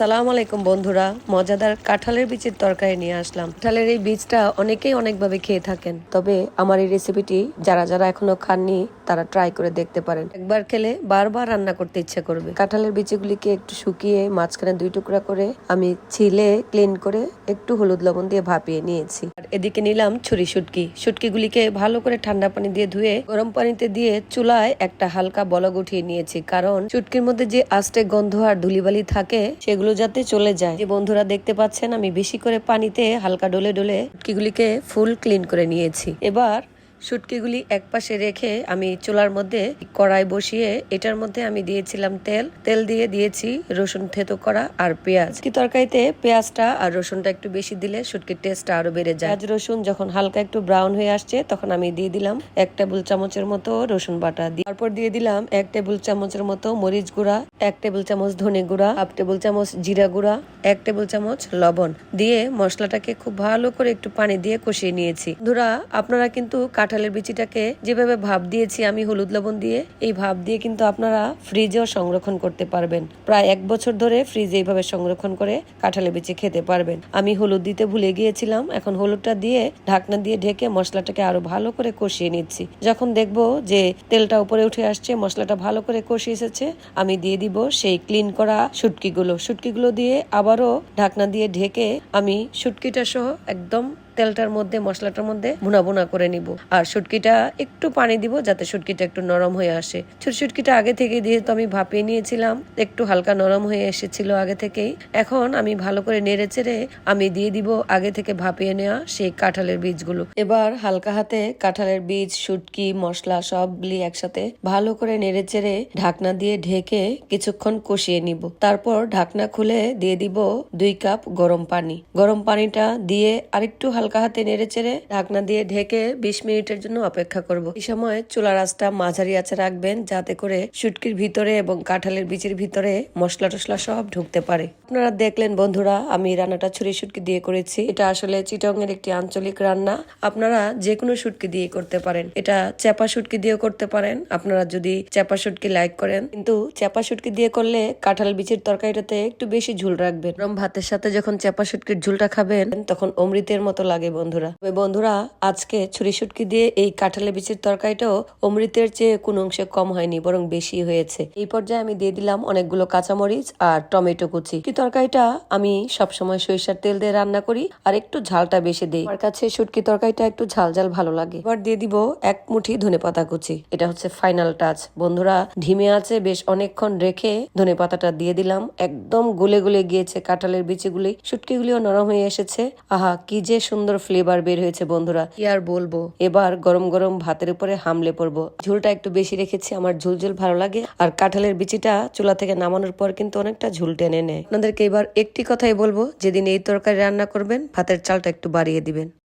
আসসালামু আলাইকুম বন্ধুরা। মজাদার কাঁঠালের বীজের তরকারি নিয়ে আসলাম। কাঁঠালের এই বীজটা অনেকেই অনেকভাবে খেয়ে থাকেন, তবে আমার এই রেসিপিটি যারা যারা এখনও খাননি, তারা ট্রাই করে দেখতে পারেন। একবার খেলে বারবার রান্না করতে ইচ্ছে করবে। কাঁঠালের বীজগুলিকে একটু শুকিয়ে মাঝখানে দুই টুকরা করে আমি ছিলে ক্লিন করে একটু হলুদ লবণ দিয়ে ভাপিয়ে নিয়েছি। আর এদিকে নিলাম ছুরি শুটকি। শুটকিগুলিকে ভালো করে ঠান্ডা পানি দিয়ে ধুয়ে গরম পানিতে দিয়ে চুলায় একটা হালকা বলক উঠিয়ে নিয়েছি। কারণ শুটকির মধ্যে যে আস্তে গন্ধ আর ধুলিবালি থাকে, সেগুলো যাতে চলে যায়। যে বন্ধুরা দেখতে পাচ্ছেন, আমি বেশি করে পানিতে হালকা ডলে ডলে শুটকিগুলিকে ফুল ক্লিন করে নিয়েছি। এবার শুটকিগুলি এক পাশে রেখে আমি চুলার মধ্যে কড়াই বসিয়ে এটার মধ্যে আমি দিয়েছিলাম তেল। তেল দিয়ে দিয়েছি রসুন থেতো করা আর পেঁয়াজ। কি তরকারিতে পেঁয়াজটা আর রসুনটা একটু বেশি দিলে শুটকির টেস্টটা আরও বেড়ে যায়। পেঁয়াজ, রসুন যখন হালকা একটু ব্রাউন হয়ে আসছে তখন আমি দিয়ে দিলাম এক টেবিল চামচের মতো রসুন বাটা দিয়ে তারপর দিয়ে দিলাম এক টেবিল চামচের মতো মরিচ গুঁড়া, এক টেবিল চামচ ধনে গুঁড়া, হাফ টেবিল চামচ জিরা গুঁড়া, এক টেবিল চামচ লবণ। দিয়ে মশলাটাকে খুব ভালো করে একটু পানি দিয়ে কষিয়ে নিয়েছি। ধুরা আপনারা কিন্তু কাঁঠালের বিচিটাকে যেভাবে ভাপ দিয়েছি আমি হলুদ লবণ দিয়ে, এই ভাপ দিয়ে কিন্তু আপনারা ফ্রিজেও সংরক্ষণ করতে পারবেন। প্রায় এক বছর ধরে ফ্রিজে এইভাবে সংরক্ষণ করে কাঁঠালের বিচি খেতে পারবেন। আমি হলুদ দিতে ভুলে গিয়েছিলাম, এখন হলুদটা দিয়ে ঢাকনা দিয়ে ঢেকে মশলাটাকে আরও ভালো করে কষিয়ে নিচ্ছি। যখন দেখব যে তেলটা উপরে উঠে আসছে, মশলাটা ভালো করে কষিয়ে এসেছে, আমি দিয়ে দিব সেই ক্লিন করা শুটকিগুলো। শুটকিগুলো দিয়ে আবারও ঢাকনা দিয়ে ঢেকে আমি শুটকিটা সহ একদম তেলটার মধ্যে, মশলাটার মধ্যে ভুনা ভুনা করে নিব। আর শুটকিটা একটু পানি দিব যাতে শুটকিটা একটু নরম হয়ে আসে। ছোট শুটকিটা আগে থেকে দিয়ে তো আমি ভাপিয়ে নিয়েছিলাম, একটু হালকা নরম হয়ে এসেছিল আগে থেকেই। এখন আমি ভালো করে নেড়ে চেড়ে আমি দিয়ে দিব আগে থেকে ভাপিয়ে নেওয়া সেই কাঁঠালের বীজগুলো। এবার হালকা হাতে কাঁঠালের বীজ, শুটকি, মশলা সবগুলি একসাথে ভালো করে নেড়ে চেড়ে ঢাকনা দিয়ে ঢেকে কিছুক্ষণ কষিয়ে নিব। তারপর ঢাকনা খুলে দিয়ে দিব দুই কাপ গরম পানি। গরম পানিটা দিয়ে আরেকটু হালকা হাতে নেড়ে চেড়ে ঢাকনা দিয়ে ঢেকে বিশ মিনিটের জন্য অপেক্ষা করব। এই সময় চুলা আঁচটা মাঝারি আছে রাখবেন যাতে করে শুটকির ভিতরে এবং কাঁঠালের বীজের ভিতরে মশলা টসলা সব ঢুকতে পারে। আপনারা দেখলেন বন্ধুরা, আমি রান্নাটা ছুরি শুটকি দিয়ে করেছি। এটা আসলে চিটং এর একটি আঞ্চলিক রান্না। আপনারা যে কোনো শুটকি দিয়ে করতে পারেন। এটা চেপা শুটকি দিয়েও করতে পারেন। আপনারা যদি চেপা শুটকি লাইক করেন। কিন্তু চেপা শুটকি দিয়ে করলে কাঁঠাল বীজের তরকারিটাতে একটু বেশি ঝুল রাখবেন। ভাতের সাথে যখন চেপা শুটকির ঝুলটা খাবেন, তখন অমৃতের মতো লাগে বন্ধুরা। তবে বন্ধুরা, আজকে ছুরি শুটকি দিয়ে এই কাঁঠালের বীজের তরকারিটাও অমৃতের চেয়ে কোনো অংশে কম হয়নি, বরং বেশি হয়েছে। এই পর্যায়ে আমি দিয়ে দিলাম অনেকগুলো কাঁচামরিচ আর টমেটো কুচি। কি তরকারিটা আমি সবসময় সরিষার তেল দিয়ে রান্না করি আর একটু ঝালটা বেশি দিই। আমার কাছে শুটকি তরকারিটা একটু ঝাল ঝাল ভালো লাগে। এবার দিয়ে দিব এক মুঠি ধনে পাতা কুচি। এটা হচ্ছে ফাইনাল টাচ। বন্ধুরা ধিমে আছে বেশ অনেকক্ষণ রেখে ধনে পাতাটা দিয়ে দিলাম। একদম গলে গলে গিয়েছে কাঁঠালের বিচিগুলি। শুটকিগুলিও নরম হয়ে এসেছে। আহা, কি যে সুন্দর ফ্লেভার বের হয়েছে বন্ধুরা। কি আর বলব? এবার গরম গরম ভাতের উপরে হামলে পড়ব। ঝুলটা একটু বেশি রেখেছি আমার ঝুল ঝুল ভালো লাগে। আর কাঁঠালের বিচিটা চুলা থেকে নামানোর পর কিন্তু অনেকটা ঝুল টেনে নেয়। আপনাদেরকে এবার একটি কথাই বলব যেদিন এই তরকারি রান্না করবেন ভাতের চালটা একটু বাড়িয়ে দিবেন।